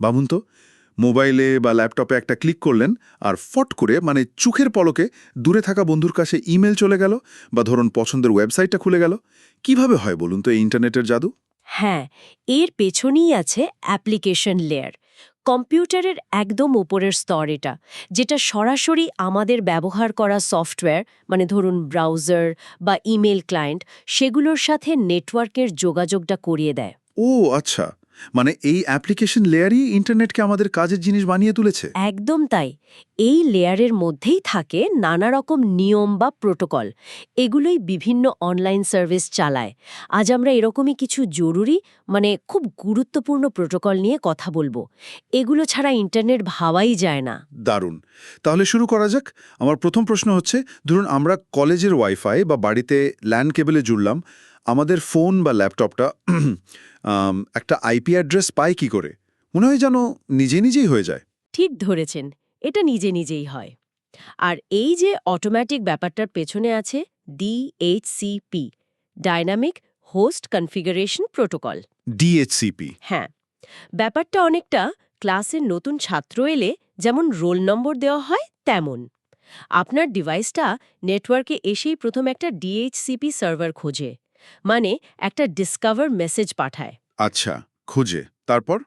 ভাবুন তো মোবাইলে বা ল্যাপটপে একটা ক্লিক করলেন আর ফট করে মানে চোখের পলকে দূরে থাকা বন্ধুর কাছে ইমেল চলে গেল বা ধরুন পছন্দের ওয়েবসাইটটা খুলে গেল। কীভাবে হয় বলুন তো এই ইন্টারনেটের জাদু? হ্যাঁ এর পেছনেই আছে অ্যাপ্লিকেশন লেয়ার। কম্পিউটারের একদম উপরের স্তর এটা যেটা সরাসরি আমাদের ব্যবহার করা সফটওয়্যার মানে ধরুন ব্রাউজার বা ইমেল ক্লায়েন্ট সেগুলোর সাথে নেটওয়ার্কের যোগাযোগটা করিয়ে দেয়। ও আচ্ছা। মানে এই অ্যাপ্লিকেশন লেয়ারই ইন্টারনেটকে আমাদের কাজের জিনিস বানিয়ে তুলেছে। একদম তাই। এই লেয়ারের মধ্যেই থাকে নানা রকম নিয়ম বা প্রোটোকল। এগুলোই বিভিন্ন অনলাইন সার্ভিস চালায়। আজ আমরা এরকমই কিছু জরুরি মানে খুব গুরুত্বপূর্ণ প্রোটোকল নিয়ে কথা বলব। এগুলো ছাড়া ইন্টারনেট ভাবাই যায় না। দারুণ। তাহলে শুরু করা যাক। আমার প্রথম প্রশ্ন হচ্ছে ধরুন আমরা কলেজের ওয়াইফাই বা বাড়িতে ল্যান্ড কেবলে জুড়লাম আমাদের ফোন বা ল্যাপটপটা একটা আইপি অ্যাড্রেস পায় কি করে? মনে হয় যেন নিজে নিজেই হয়ে যায়। ঠিক ধরেছেন এটা নিজে নিজেই হয়। আর এই যে অটোমেটিক ব্যাপারটার পেছনে আছে DHCP dynamic host configuration protocol DHCP হ্যাঁ ব্যাপারটা অনেকটা ক্লাসের নতুন ছাত্র এলে যেমন রোল নম্বর দেওয়া হয় তেমন। আপনার ডিভাইসটা নেটওয়ার্কে এসেই প্রথম একটা ডিএইচসিপি সার্ভার খোঁজে। মানে একটা ডিসকভার মেসেজ পাঠায়। আচ্ছা খুঁজে। তারপর?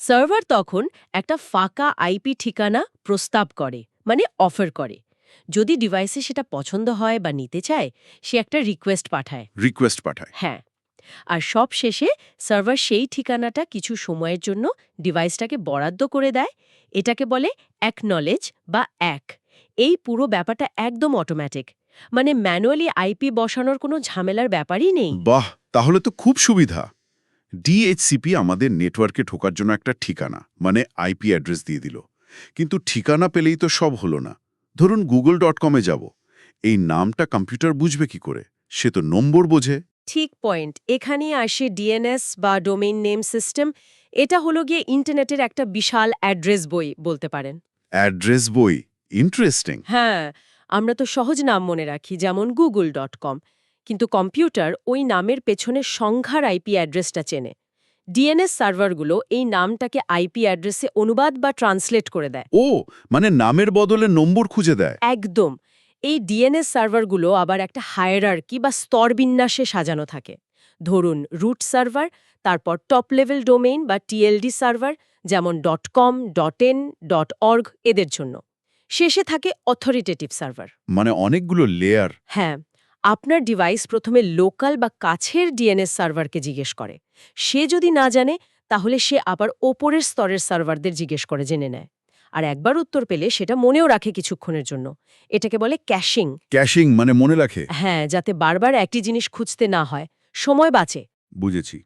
সার্ভার তখন একটা ফাঁকা আইপি ঠিকানা প্রস্তাব করে মানে অফার করে। যদি ডিভাইসে সেটা পছন্দ হয় বা নিতে চায় সে একটা রিকোয়েস্ট পাঠায়। রিকোয়েস্ট পাঠায়। হ্যাঁ। আর সব শেষে সার্ভার সেই ঠিকানাটা কিছু সময়ের জন্য ডিভাইসটাকে বরাদ্দ করে দেয়। এটাকে বলে অ্যাকনলেজ বা এক এই পুরো ব্যাপারটা একদম অটোমেটিক মানে ম্যানুয়ালি আইপি বসানোর কোনো ঝামেলার ব্যাপারই নেই। বাহ তাহলে তো খুব সুবিধা। ডিএইচসিপি আমাদের নেটওয়ার্কে ঢোকার জন্য একটা ঠিকানা মানে আইপি অ্যাড্রেস দিয়ে দিল। কিন্তু ঠিকানা পেলেই তো সব হলো না। ধরুন গুগল ডট কমে যাব। এই নামটা কম্পিউটার বুঝবে কি করে? সে তো নম্বর বোঝে। ঠিক পয়েন্ট। এখানেই আসে ডিএনএস বা ডোমেইন নেম সিস্টেম। এটা হলো গিয়ে ইন্টারনেটের একটা বিশাল অ্যাড্রেস বই বলতে পারেন। অ্যাড্রেস বই। ইন্টারেস্টিং। হ্যাঁ আমরা তো সহজ নাম মনে রাখি যেমন গুগল ডট কম। কিন্তু কম্পিউটার ওই নামের পেছনে সংখ্যার আইপি অ্যাড্রেসটা চেনে। ডিএনএস সার্ভারগুলো এই নামটাকে আইপি অ্যাড্রেসে অনুবাদ বা ট্রান্সলেট করে দেয়। ও মানে নামের বদলে নম্বর খুঁজে দেয়। একদম। এই ডিএনএস সার্ভারগুলো আবার একটা হায়ারার্কি বা স্তরবিন্যাসে সাজানো থাকে। ধরুন রুট সার্ভার তারপর টপ লেভেল ডোমেইন বা টিএলডি সার্ভার যেমন dot com dot N dot org এদের জন্য। শেষে থাকে অথরিটেটিভ সার্ভার মানে অনেকগুলো লেয়ার হ্যাঁ আপনার ডিভাইস প্রথমে লোকাল বা কাছের ডিএনএস সার্ভারকে জিজ্ঞেস করে। সে যদি না জানে তাহলে সে আবার ওপরের স্তরের সার্ভারদের জিজ্ঞেস করে জেনে নেয়। আর একবার উত্তর পেলে সেটা মনেও রাখে কিছুক্ষণের জন্য। এটাকে বলে ক্যাশিং ক্যাশিং মানে মনে রাখে? হ্যাঁ যাতে বারবার একই জিনিস খুঁজতে না হয়। সময় বাঁচে। বুঝেছি।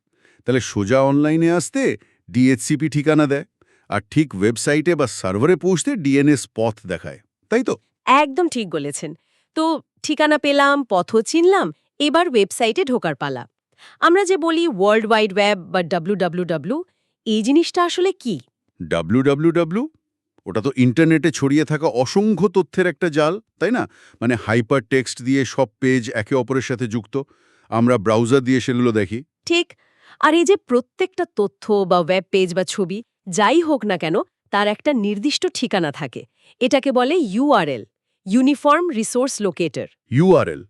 তাহলে সোজা অনলাইনে আসতে ডিএইচসিপি ঠিকানা দেয়। আর ঠিক ওয়েবসাইটে বা সার্ভারে পৌঁছতে ডিএনএস পথ দেখায় তাই তো? একদম ঠিক বলেছেন। তো ঠিকানা পেলাম পথও চিনলাম এবার ওয়েবসাইটে ঢোকার পালা। আমরা যে বলি ওয়ার্ল্ড ওয়াইড ওয়েব বা ডাব্লু এই জিনিসটা আসলে কি? ডাব্লু ওটা তো ইন্টারনেটে ছড়িয়ে থাকা অসংখ্য তথ্যের একটা জাল তাই না? মানে হাইপার টেক্সট দিয়ে সব পেজ একে অপরের সাথে যুক্ত। আমরা ব্রাউজার দিয়ে সেগুলো দেখি। ঠিক। আর এই যে প্রত্যেকটা তথ্য বা ওয়েব পেজ বা ছবি যাই হোক না কেন তার একটা নির্দিষ্ট ঠিকানা থাকে। এটাকে বলে URL uniform resource locator URL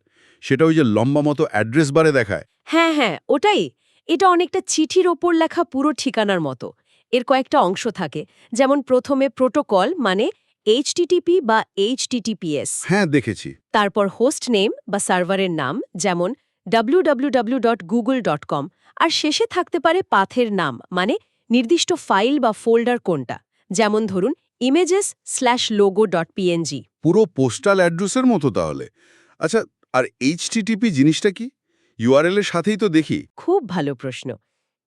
সেটা ওই যে লম্বা মতো অ্যাড্রেস বারে দেখায়। হ্যাঁ হ্যাঁ ওটাই। এটা অনেকটা চিঠির ওপর লেখা পুরো ঠিকানার মতো। এর কয়েকটা অংশ থাকে যেমন প্রথমে প্রোটোকল মানে এইচটিটিপি বা এইচটিটিপিএস হ্যাঁ দেখেছি। তারপর হোস্ট নেম বা সার্ভারের নাম যেমন www.google.com আর শেষে থাকতে পারে পাথের নাম মানে নির্দিষ্ট ফাইল বা ফোল্ডার কোনটা? যেমন ধরুন images slash logo dot PNG পুরো পোস্টাল অ্যাড্রেসের মতো তাহলে। আচ্ছা আর এইচটিটিপি জিনিসটা কি? ইউআরএল এর সাথেই তো দেখি। খুব ভালো প্রশ্ন।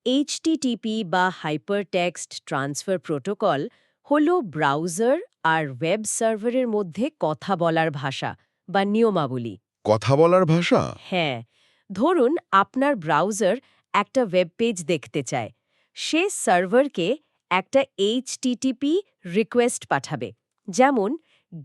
এইচটিটিপি বা হাইপারটেক্সট ট্রান্সফার প্রোটোকল হল ব্রাউজার আর ওয়েব সার্ভারের মধ্যে কথা বলার ভাষা বা নিয়মাবলী। কথা বলার ভাষা? হ্যাঁ। ধরুন আপনার ব্রাউজার একটা ওয়েব পেজ দেখতে চায়। সে সার্ভারকে একটা এইচটিটিপি রিকোয়েস্ট পাঠাবে যেমন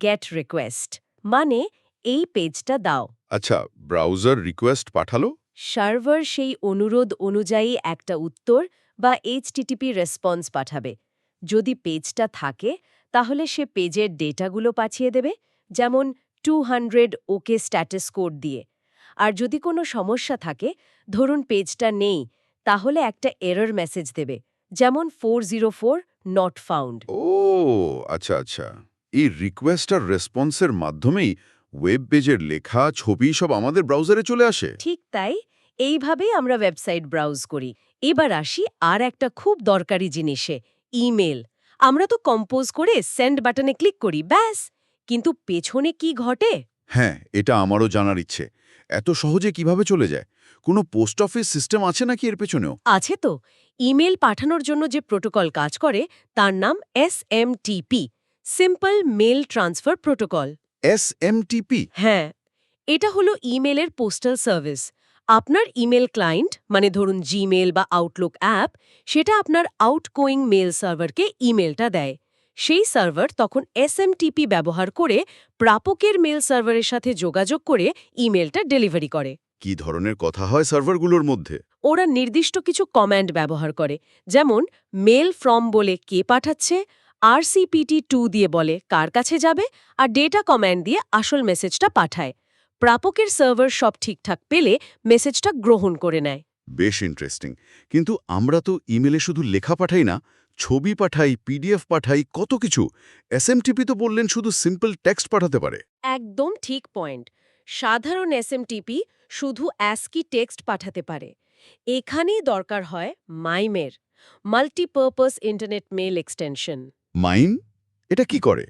গেট রিকোয়েস্ট মানে এই পেজটা দাও। আচ্ছা ব্রাউজার রিকোয়েস্ট পাঠালো? সার্ভার সেই অনুরোধ অনুযায়ী একটা উত্তর বা এইচটিটিপি রেসপন্স পাঠাবে। যদি পেজটা থাকে তাহলে সে পেজের ডেটাগুলো পাঠিয়ে দেবে যেমন two hundred okay status code দিয়ে। আর যদি কোনো সমস্যা থাকে ধরুন পেজটা নেই তাহলে একটা এরর মেসেজ দেবে যেমন four zero four not found ও আচ্ছা আচ্ছা। এই রিকোয়েস্ট আর রেসপন্সের মাধ্যমেই ওয়েব পেজের লেখা ছবি সব আমাদের ব্রাউজারে চলে আসে। ঠিক তাই এইভাবেই আমরা ওয়েবসাইট ব্রাউজ করি। এবার আসি আর একটা খুব দরকারি জিনিসে ইমেল আমরা তো কম্পোজ করে সেন্ড বাটনে ক্লিক করি ব্যাস। কিন্তু পেছনে কি ঘটে? হ্যাঁ এটা আমারও জানার ইচ্ছে। এত সহজে কীভাবে চলে যায়? কোনো পোস্ট অফিস সিস্টেম আছে নাকি এর পেছনেও? আছে তো। ইমেল পাঠানোর জন্য যে প্রোটোকল কাজ করে তার নাম SMTP simple mail transfer protocol S M TP হ্যাঁ এটা হলো ইমেলের পোস্টাল সার্ভিস। আপনার ইমেল ক্লায়েন্ট মানে ধরুন জিমেল বা আউটলুক অ্যাপ সেটা আপনার আউটগোয়িং মেল সার্ভারকে ইমেলটা দেয়। সেই সার্ভার তখন এসএমটিপি ব্যবহার করে প্রাপকের মেল সার্ভারের সাথে যোগাযোগ করে ইমেলটা ডেলিভারি করে। কি ধরনের কথা হয় সার্ভারগুলোর মধ্যে? ওরা নির্দিষ্ট কিছু কমান্ড ব্যবহার করে যেমন মেল ফ্রম বলে কে পাঠাচ্ছে আরসিপিটি টু দিয়ে বলে কার কাছে যাবে আর ডেটা কমান্ড দিয়ে আসল মেসেজটা পাঠায়। প্রাপকের সার্ভার সব ঠিকঠাক পেলে মেসেজটা গ্রহণ করে নেয়। বেশ ইন্টারেস্টিং কিন্তু আমরা তো ইমেলে শুধু লেখা পাঠাই না ছবি পাঠাই পিডিএফ পাঠাই কত কিছু। এসএমটিপি তো বললেন শুধু সিম্পল টেক্সট পাঠাতে পারে। একদম ঠিক পয়েন্ট সাধারণ এসএমটিপি শুধু অ্যাসকি টেক্সট পাঠাতে পারে। এখানেই দরকার হয় মাইমের multipurpose internet mail extension MIME এটা কি করে?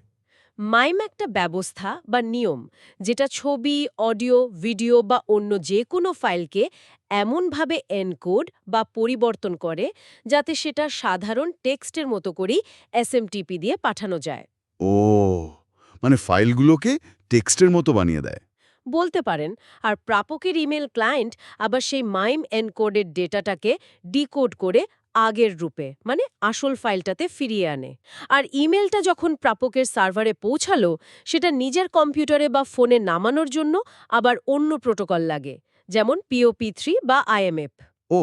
মাইম একটা ব্যবস্থা বা নিয়ম যেটা ছবি অডিও ভিডিও বা অন্য যে কোনো ফাইলকে এমনভাবে এনকোড বা পরিবর্তন করে যাতে সেটা সাধারণ টেক্সটের মতো করেই এসএমটিপি দিয়ে পাঠানো যায়। ও মানে ফাইলগুলোকে টেক্সটের মতো বানিয়ে দেয়। বলতে পারেন আর প্রাপকের ইমেল ক্লায়েন্ট আবার সেই মাইম এনকোডের ডেটাটাকে ডিকোড করে আগের রূপে মানে আসল ফাইলটাতে ফিরিয়ে আনে। আর ইমেলটা যখন প্রাপকের সার্ভারে পৌঁছালো সেটা নিজের কম্পিউটারে বা ফোনে নামানোর জন্য আবার অন্য প্রোটোকল লাগে যেমন পিওপি থ্রি বা আইএমএফ ও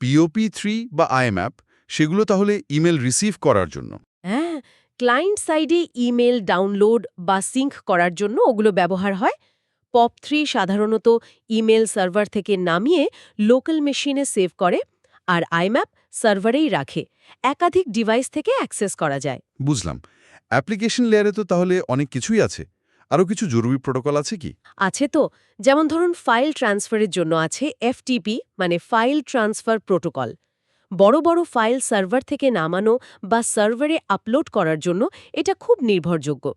পিওপি থ্রি বা আইএমঅ্যাপ সেগুলো তাহলে ইমেল রিসিভ করার জন্য। হ্যাঁ ক্লায়েন্ট সাইডে ইমেল ডাউনলোড বা সিঙ্ক করার জন্য ওগুলো ব্যবহার হয়। পপ থ্রি সাধারণত ইমেল সার্ভার থেকে নামিয়ে লোকাল মেশিনে সেভ করে আর আইম্যাপ সার্ভারেই রাখে। একাধিক ডিভাইস থেকে অ্যাক্সেস করা যায়। বুঝলাম। অ্যাপ্লিকেশন লেয়ারে তো তাহলে অনেক কিছুই আছে। আরও কিছু জরুরি প্রোটোকল আছে কি? আছে তো। যেমন ধরুন ফাইল ট্রান্সফারের জন্য আছে এফটিপি মানে ফাইল ট্রান্সফার প্রোটোকল। বড় বড় ফাইল সার্ভার থেকে নামানো বা সার্ভারে আপলোড করার জন্য এটা খুব নির্ভরযোগ্য।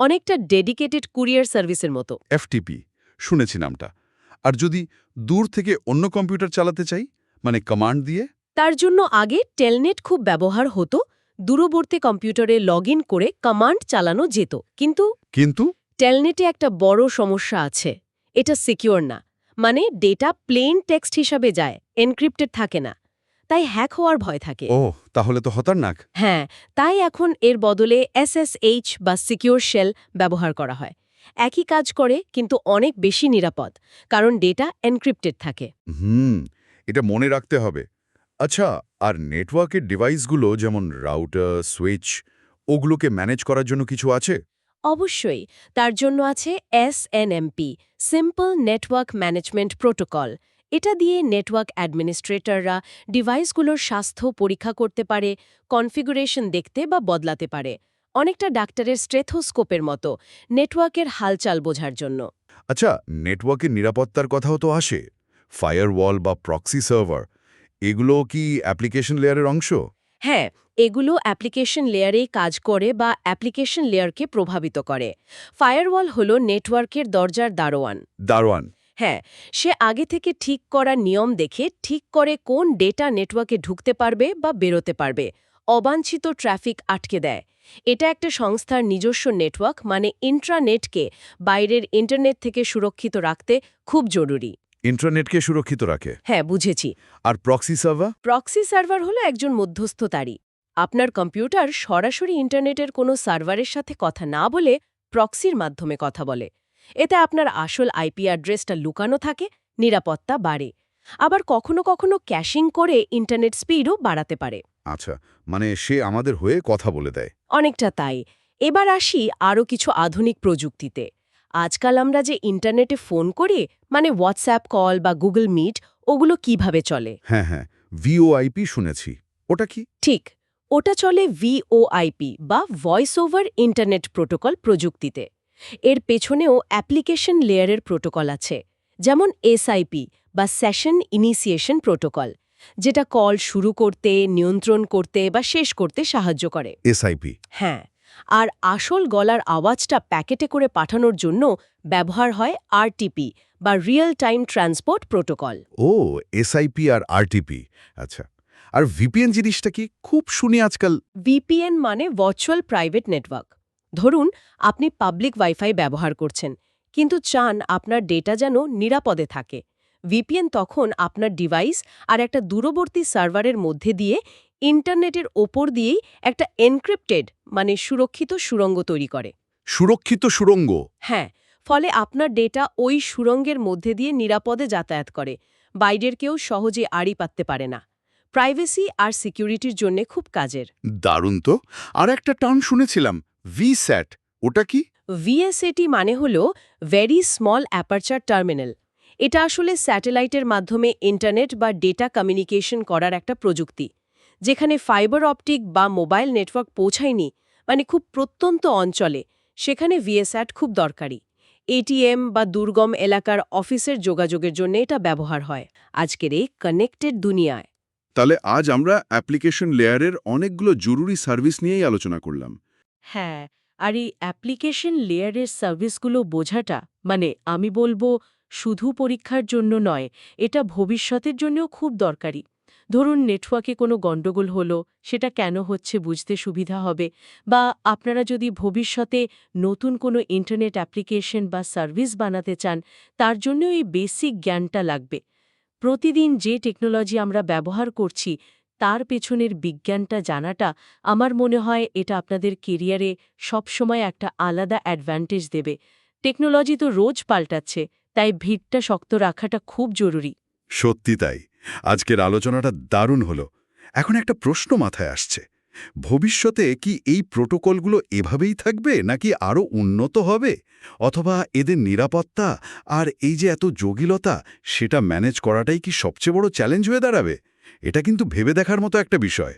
অনেকটা ডেডিকেটেড কুরিয়ার সার্ভিসের মতো। এফটিপি। শুনেছি নামটা। আর যদি দূর থেকে অন্য কম্পিউটার চালাতে চাই মানে কমান্ড দিয়ে? তার জন্য আগে টেলনেট খুব ব্যবহার হতো দূরবর্তী কম্পিউটারে লগ করে কমান্ড চালানো যেত। কিন্তু কিন্তু? টেলনেটে একটা বড় সমস্যা আছে। এটা সিকিউর না। মানে ডেটা প্লেন টেক্সট হিসাবে যায় এনক্রিপ্টেড থাকে না। তাই হ্যাক হওয়ার ভয় থাকে। ও তাহলে তো হতারনাক হ্যাঁ তাই এখন এর বদলে এসএসএইচ বা সিকিউর শেল ব্যবহার করা হয়। একই কাজ করে কিন্তু অনেক বেশি নিরাপদ কারণ ডেটা এনক্রিপ্টেড থাকে। হুম এটা মনে রাখতে হবে। আচ্ছা আর নেটওয়ার্কের ডিভাইসগুলো যেমন রাউটার সুইচ ওগুলোকে ম্যানেজ করার জন্য কিছু আছে? অবশ্যই তার জন্য আছে SNMP simple network management protocol. এটা দিয়ে নেটওয়ার্ক অ্যাডমিনিস্ট্রেটররা ডিভাইসগুলোর স্বাস্থ্য পরীক্ষা করতে পারে কনফিগুরেশন দেখতে বা বদলাতে পারে। অনেকটা ডাক্তারের স্ট্রেথোস্কোপের মতো নেটওয়ার্কের হালচাল বোঝার জন্য। আচ্ছা নেটওয়ার্কের নিরাপত্তার কথাও তো আসে। ফায়ারওয়াল বা প্রক্সি সার্ভার এগুলো কি অ্যাপ্লিকেশন লেয়ারের অংশ? হ্যাঁ এগুলো অ্যাপ্লিকেশন লেয়ারেই কাজ করে বা অ্যাপ্লিকেশন লেয়ারকে প্রভাবিত করে। ফায়ারওয়াল হলো নেটওয়ার্কের দরজার দারোয়ান। দারোয়ান। হ্যাঁ সে আগে থেকে ঠিক করা নিয়ম দেখে ঠিক করে কোন ডেটা নেটওয়ার্কে ঢুকতে পারবে বা বেরোতে পারবে। অবাঞ্ছিত ট্রাফিক আটকে দেয়। এটা একটা সংস্থার নিজস্ব নেটওয়ার্ক মানে ইন্ট্রানেটকে বাইরের ইন্টারনেট থেকে সুরক্ষিত রাখতে খুব জরুরি। ইন্টারনেটকে সুরক্ষিত রাখে। হ্যাঁ বুঝেছি। আর প্রক্সি সার্ভার প্রক্সি সার্ভার হলো একজন মধ্যস্থতারী আপনার কম্পিউটার সরাসরি ইন্টারনেটের কোনো সার্ভারের সাথে কথা না বলে প্রক্সির মাধ্যমে কথা বলে। এতে আপনার আসল আইপি অ্যাড্রেসটা লুকানো থাকে নিরাপত্তা বাড়ে। আবার কখনো কখনো ক্যাশিং করে ইন্টারনেট স্পিডও বাড়াতে পারে। আচ্ছা মানে সে আমাদের হয়ে কথা বলে দেয়। অনেকটা তাই। এবার আসি আরও কিছু আধুনিক প্রযুক্তিতে। আজকাল আমরা যে ইন্টারনেটে ফোন করি মানে হোয়াটসঅ্যাপ কল বা গুগল মিট ওগুলো কীভাবে চলে? হ্যাঁ হ্যাঁ ভিওআইপি শুনেছি। ওটা কি? ঠিক ওটা চলে ভিওআইপি বা ভয়েস ওভার ইন্টারনেট প্রোটোকল প্রযুক্তিতে। এর পেছনেও অ্যাপ্লিকেশন লেয়ারের প্রোটোকল আছে যেমন এসআইপি বা সেশন ইনিসিয়েশন প্রোটোকল যেটা কল শুরু করতে নিয়ন্ত্রণ করতে বা শেষ করতে সাহায্য করে। এসআইপি হ্যাঁ। আর আসল গলার আওয়াজটা প্যাকেটে করে পাঠানোর জন্য ব্যবহার হয় আরটিপি বা রিয়েল টাইম ট্রান্সপোর্ট প্রোটোকল। ও এসআইপি আর আরটিপি। আচ্ছা আর ভিপিএন জিনিসটা কি খুব শুনি আজকাল? ভিপিএন মানে ভার্চুয়াল প্রাইভেট নেটওয়ার্ক। ধরুন আপনি পাবলিক ওয়াইফাই ব্যবহার করছেন কিন্তু চান আপনার ডেটা যেন নিরাপদে থাকে। ভিপিএন তখন আপনার ডিভাইস আর একটা দূরবর্তী সার্ভারের মধ্যে দিয়ে ইন্টারনেটের ওপর দিয়েই একটা এনক্রিপ্টেড মানে সুরক্ষিত সুরঙ্গ তৈরি করে। সুরক্ষিত সুরঙ্গ? হ্যাঁ ফলে আপনার ডেটা ওই সুরঙ্গের মধ্যে দিয়ে নিরাপদে যাতায়াত করে। বাইরের কেউ সহজে আড়ি পাততে পারে না। প্রাইভেসি আর সিকিউরিটির জন্য খুব কাজের। দারুণ তো। আর একটা টার্ম শুনেছিলাম ভিস্যাট ওটা কি? ভিএসএটি মানে হল ভেরি স্মল অ্যাপারচার টার্মিনাল এটা আসলে স্যাটেলাইটের মাধ্যমে ইন্টারনেট বা ডেটা কমিউনিকেশন করার একটা প্রযুক্তি। যেখানে ফাইবার অপটিক বা মোবাইল নেটওয়ার্ক পৌঁছায়নি মানে খুব প্রত্যন্ত অঞ্চলে সেখানে ভিএসঅ্যাট খুব দরকারি। এটিএম বা দুর্গম এলাকার অফিসের যোগাযোগের জন্য এটা ব্যবহার হয়। আজকের এই কানেক্টেড দুনিয়ায়। তাহলে আজ আমরা অ্যাপ্লিকেশন লেয়ারের অনেকগুলো জরুরি সার্ভিস নিয়েই আলোচনা করলাম। হ্যাঁ আর এই অ্যাপ্লিকেশন লেয়ারের সার্ভিসগুলো বোঝাটা মানে আমি বলব শুধু পরীক্ষার জন্য নয় এটা ভবিষ্যতের জন্যও খুব দরকারি। ধরুন নেটওয়ার্কে কোনো গণ্ডগোল হলো, সেটা কেন হচ্ছে বুঝতে সুবিধা হবে? বা আপনারা যদি ভবিষ্যতে নতুন কোনো ইন্টারনেট অ্যাপ্লিকেশন বা সার্ভিস বানাতে চান, তার জন্য এই বেসিক জ্ঞানটা লাগবে। প্রতিদিন যে টেকনোলজি আমরা ব্যবহার করছি, তার পেছনের বিজ্ঞানটা জানাটা আমার মনে হয় এটা আপনাদের কেরিয়ারে সবসময় একটা আলাদা অ্যাডভান্টেজ দেবে। টেকনোলজি তো রোজ পাল্টাচ্ছে, তাই ভিড়টা শক্ত রাখাটা খুব জরুরি। সত্যি তাই। আজকের আলোচনাটা দারুণ হলো। এখন একটা প্রশ্ন মাথায় আসছে। ভবিষ্যতে কি এই প্রোটোকলগুলো এভাবেই থাকবে নাকি আরও উন্নত হবে? অথবা এদের নিরাপত্তা আর এই যে এত জটিলতা, সেটা ম্যানেজ করাটাই কি সবচেয়ে বড় চ্যালেঞ্জ হয়ে দাঁড়াবে? এটা কিন্তু ভেবে দেখার মতো একটা বিষয়।